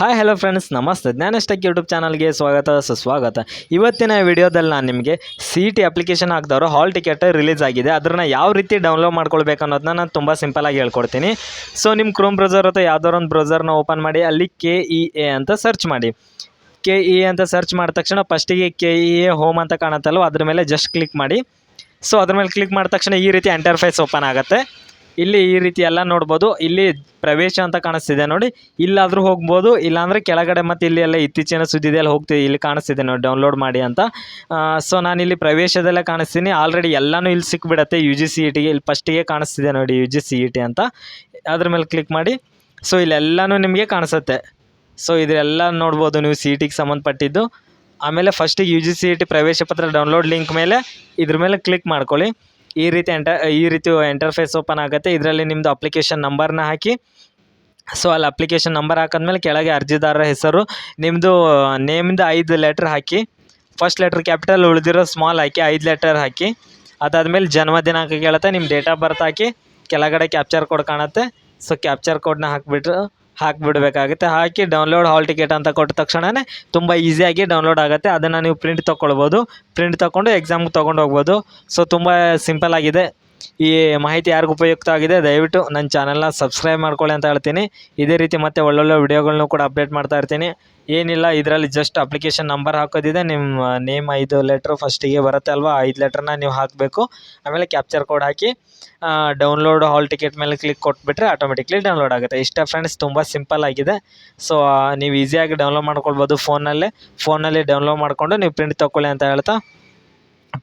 Hi hello friends ನಮಸ್ತೆ. ಜ್ಞಾನಷ್ಟಕ್ YouTube ಚಾನಲ್ಗೆ ಸ್ವಾಗತ, ಸುಸ್ವಾಗತ. ಇವತ್ತಿನ ವಿಡಿಯೋದಲ್ಲಿ ನಾನು ನಿಮಗೆ ಸಿ ಟಿ ಅಪ್ಲಿಕೇಶನ್ ಹಾಕಿದವರು ಹಾಲ್ ಟಿಕೆಟ್ ರಿಲೀಸ್ ಆಗಿದೆ. ಅದನ್ನು ಯಾವ ರೀತಿ ಡೌನ್ಲೋಡ್ ಮಾಡ್ಕೊಳ್ಬೇಕು ಅನ್ನೋದನ್ನ ನಾನು ತುಂಬ ಸಿಂಪಲಾಗಿ ಹೇಳ್ಕೊಡ್ತೀನಿ. ಸೊ ನಿಮ್ಮ ಕ್ರೋಮ್ ಬ್ರೌಸರ್ ಅಥವಾ ಯಾವ್ದಾದ್ರು ಒಂದು ಬ್ರೌಸರ್ನ ಓಪನ್ ಮಾಡಿ, ಅಲ್ಲಿ ಕೆ ಇ ಎ ಅಂತ ಸರ್ಚ್ ಮಾಡಿ. ಕೆ ಇ ಎ ಅಂತ ಸರ್ಚ್ ಮಾಡಿದ ತಕ್ಷಣ ಫಸ್ಟಿಗೆ ಕೆ ಇ ಎ ಹೋಮ್ ಅಂತ ಕಾಣುತ್ತಲ್ವ, ಅದ್ರ ಮೇಲೆ ಜಸ್ಟ್ ಕ್ಲಿಕ್ ಮಾಡಿ. ಸೊ ಅದ್ರ ಮೇಲೆ ಕ್ಲಿಕ್ ಮಾಡಿದ ತಕ್ಷಣ ಈ ರೀತಿ ಎಂಟರ್ಫೈಸ್ ಓಪನ್ ಆಗುತ್ತೆ. ಇಲ್ಲಿ ಈ ರೀತಿ ಎಲ್ಲ ನೋಡ್ಬೋದು. ಇಲ್ಲಿ ಪ್ರವೇಶ ಅಂತ ಕಾಣಿಸ್ತಿದೆ ನೋಡಿ. ಇಲ್ಲಾದರೂ ಹೋಗ್ಬೋದು. ಇಲ್ಲಾಂದರೆ ಕೆಳಗಡೆ ಮತ್ತು ಇಲ್ಲಿ ಎಲ್ಲ ಇತ್ತೀಚಿನ ಸುದ್ದಿದೆಲ್ಲ ಹೋಗ್ತೀವಿ. ಇಲ್ಲಿ ಕಾಣಿಸ್ತಿದೆ ನೋಡಿ. ಡೌನ್ಲೋಡ್ ಮಾಡಿ ಅಂತ. ಸೊ ನಾನು ಇಲ್ಲಿ ಪ್ರವೇಶದಲ್ಲೇ ಕಾಣಿಸ್ತೀನಿ. ಆಲ್ರೆಡಿ ಎಲ್ಲನೂ ಇಲ್ಲಿ ಸಿಕ್ಬಿಡತ್ತೆ. ಯು ಜಿ ಸಿ ಇ ಟಿಗೆ ಇಲ್ಲಿ ಫಸ್ಟಿಗೆ ಕಾಣಿಸ್ತಿದೆ ನೋಡಿ U G C E T ಅಂತ. ಅದ್ರ ಮೇಲೆ ಕ್ಲಿಕ್ ಮಾಡಿ. ಸೊ ಇಲ್ಲೆಲ್ಲನೂ ನಿಮಗೆ ಕಾಣಿಸುತ್ತೆ. ಸೊ ಇದೆಲ್ಲ ನೋಡ್ಬೋದು ನೀವು ಸಿ ಇ ಟಿಗೆ ಸಂಬಂಧಪಟ್ಟಿದ್ದು. ಆಮೇಲೆ ಫಸ್ಟಿಗೆ U G C E T ಪ್ರವೇಶ ಪತ್ರ ಡೌನ್ಲೋಡ್ ಲಿಂಕ್ ಮೇಲೆ ಇದ್ರ ಮೇಲೆ ಕ್ಲಿಕ್ ಮಾಡ್ಕೊಳ್ಳಿ. ಈ ರೀತಿ ಎಂಟ ಈ ರೀತಿ ಎಂಟರ್ಫೇಸ್ ಓಪನ್ ಆಗುತ್ತೆ. ಇದರಲ್ಲಿ ನಿಮ್ಮದು ಅಪ್ಲಿಕೇಶನ್ ನಂಬರ್ನ ಹಾಕಿ. ಸೊ ಅಲ್ಲಿ ಅಪ್ಲಿಕೇಶನ್ ನಂಬರ್ ಹಾಕಿದ್ಮೇಲೆ ಕೆಳಗೆ ಅರ್ಜಿದಾರರ ಹೆಸರು ನಿಮ್ಮದು ನೇಮಿಂದ ಐದು ಲೆಟ್ರ್ ಹಾಕಿ. ಫಸ್ಟ್ ಲೆಟ್ರ್ ಕ್ಯಾಪಿಟಲ್ ಉಳಿದಿರೋ ಸ್ಮಾಲ್ ಹಾಕಿ, ಐದು ಲೆಟರ್ ಹಾಕಿ. ಅದಾದಮೇಲೆ ಜನ್ಮ ದಿನಾಂಕ ಕೇಳುತ್ತೆ ನಿಮ್ಮ ಡೇಟ್ ಆಫ್ ಬರ್ತ್ ಹಾಕಿ. ಕೆಳಗಡೆ ಕ್ಯಾಪ್ಚರ್ ಕೋಡ್ ಕಾಣುತ್ತೆ. ಸೊ ಕ್ಯಾಪ್ಚರ್ ಕೋಡ್ನ ಹಾಕಿಬಿಟ್ರು. ಹಾಕಿಬಿಡ್ಬೇಕಾಗುತ್ತೆ. ಹಾಕಿ ಡೌನ್ಲೋಡ್ ಹಾಲ್ ಟಿಕೆಟ್ ಅಂತ ಕೊಟ್ಟ ತಕ್ಷಣವೇ ತುಂಬ ಈಸಿಯಾಗಿ ಡೌನ್ಲೋಡ್ ಆಗುತ್ತೆ. ಅದನ್ನು ನೀವು ಪ್ರಿಂಟ್ ತೊಗೊಳ್ಬೋದು ಪ್ರಿಂಟ್ ತೊಗೊಂಡು ಎಕ್ಸಾಮ್ಗೆ ತೊಗೊಂಡು ಹೋಗ್ಬೋದು. ಸೊ ತುಂಬ ಸಿಂಪಲ್ ಆಗಿದೆ. ಈ ಮಾಹಿತಿ ಯಾರಿಗೂ ಉಪಯುಕ್ತ ಆಗಿದೆ, ದಯವಿಟ್ಟು ನನ್ನ ಚಾನಲ್ನ ಸಬ್ಸ್ಕ್ರೈಬ್ ಮಾಡ್ಕೊಳ್ಳಿ ಅಂತ ಹೇಳ್ತೀನಿ. ಇದೇ ರೀತಿ ಮತ್ತೆ ಒಳ್ಳೊಳ್ಳೆ ವಿಡಿಯೋಗಳನ್ನು ಕೂಡ ಅಪ್ಡೇಟ್ ಮಾಡ್ತಾ ಇರ್ತೀನಿ. ಏನಿಲ್ಲ, ಇದರಲ್ಲಿ ಜಸ್ಟ್ ಅಪ್ಲಿಕೇಶನ್ ನಂಬರ್ ಹಾಕೋದಿದೆ ನಿಮ್ಮ ನೇಮ್ ಐದು ಲೆಟ್ರು ಫಸ್ಟಿಗೆ ಬರುತ್ತೆ ಅಲ್ವಾ? ಐದು ಲೆಟ್ರನ್ನ ನೀವು ಹಾಕಬೇಕು. ಆಮೇಲೆ ಕ್ಯಾಪ್ಚರ್ ಕೋಡ್ ಹಾಕಿ ಡೌನ್ಲೋಡ್ ಹಾಲ್ ಟಿಕೆಟ್ ಮೇಲೆ ಕ್ಲಿಕ್ ಕೊಟ್ಬಿಟ್ರೆ ಆಟೋಮೆಟಿಕ್ಲಿ ಡೌನ್ಲೋಡ್ ಆಗುತ್ತೆ. ಇಷ್ಟೇ ಫ್ರೆಂಡ್ಸ್ ತುಂಬ ಸಿಂಪಲ್ ಆಗಿದೆ. ಸೊ ನೀವು ಈಸಿಯಾಗಿ ಡೌನ್ಲೋಡ್ ಮಾಡ್ಕೊಳ್ಬೋದು ಫೋನಲ್ಲೇ ಫೋನಲ್ಲಿ ಡೌನ್ಲೋಡ್ ಮಾಡಿಕೊಂಡು ನೀವು ಪ್ರಿಂಟ್ ತೊಗೊಳ್ಳಿ ಅಂತ ಹೇಳ್ತಾ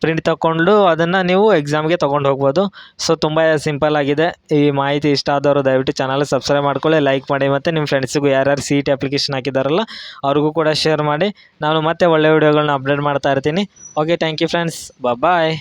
ಪ್ರಿಂಟ್ ತಗೊಂಡು ಅದನ್ನು ನೀವು ಎಕ್ಸಾಮ್ಗೆ ತೊಗೊಂಡು ಹೋಗ್ಬೋದು. ಸೊ ತುಂಬ ಸಿಂಪಲ್ ಆಗಿದೆ. ಈ ಮಾಹಿತಿ ಇಷ್ಟ ಆದವರು ದಯವಿಟ್ಟು ಚಾನಲ್ ಸಬ್ಸ್ಕ್ರೈಬ್ ಮಾಡ್ಕೊಳ್ಳಿ ಲೈಕ್ ಮಾಡಿ ಮತ್ತು ನಿಮ್ಮ ಫ್ರೆಂಡ್ಸಿಗೂ ಯಾರ್ಯಾರು ಸಿ ಟಿ ಅಪ್ಲಿಕೇಶನ್ ಹಾಕಿದಾರಲ್ಲ, ಅವ್ರಿಗೂ ಕೂಡ ಶೇರ್ ಮಾಡಿ. ನಾನು ಮತ್ತೆ ಒಳ್ಳೆ ವಿಡಿಯೋಗಳನ್ನ ಅಪ್ಡೇಟ್ ಮಾಡ್ತಾ ಇರ್ತೀನಿ. Okay thank you friends bye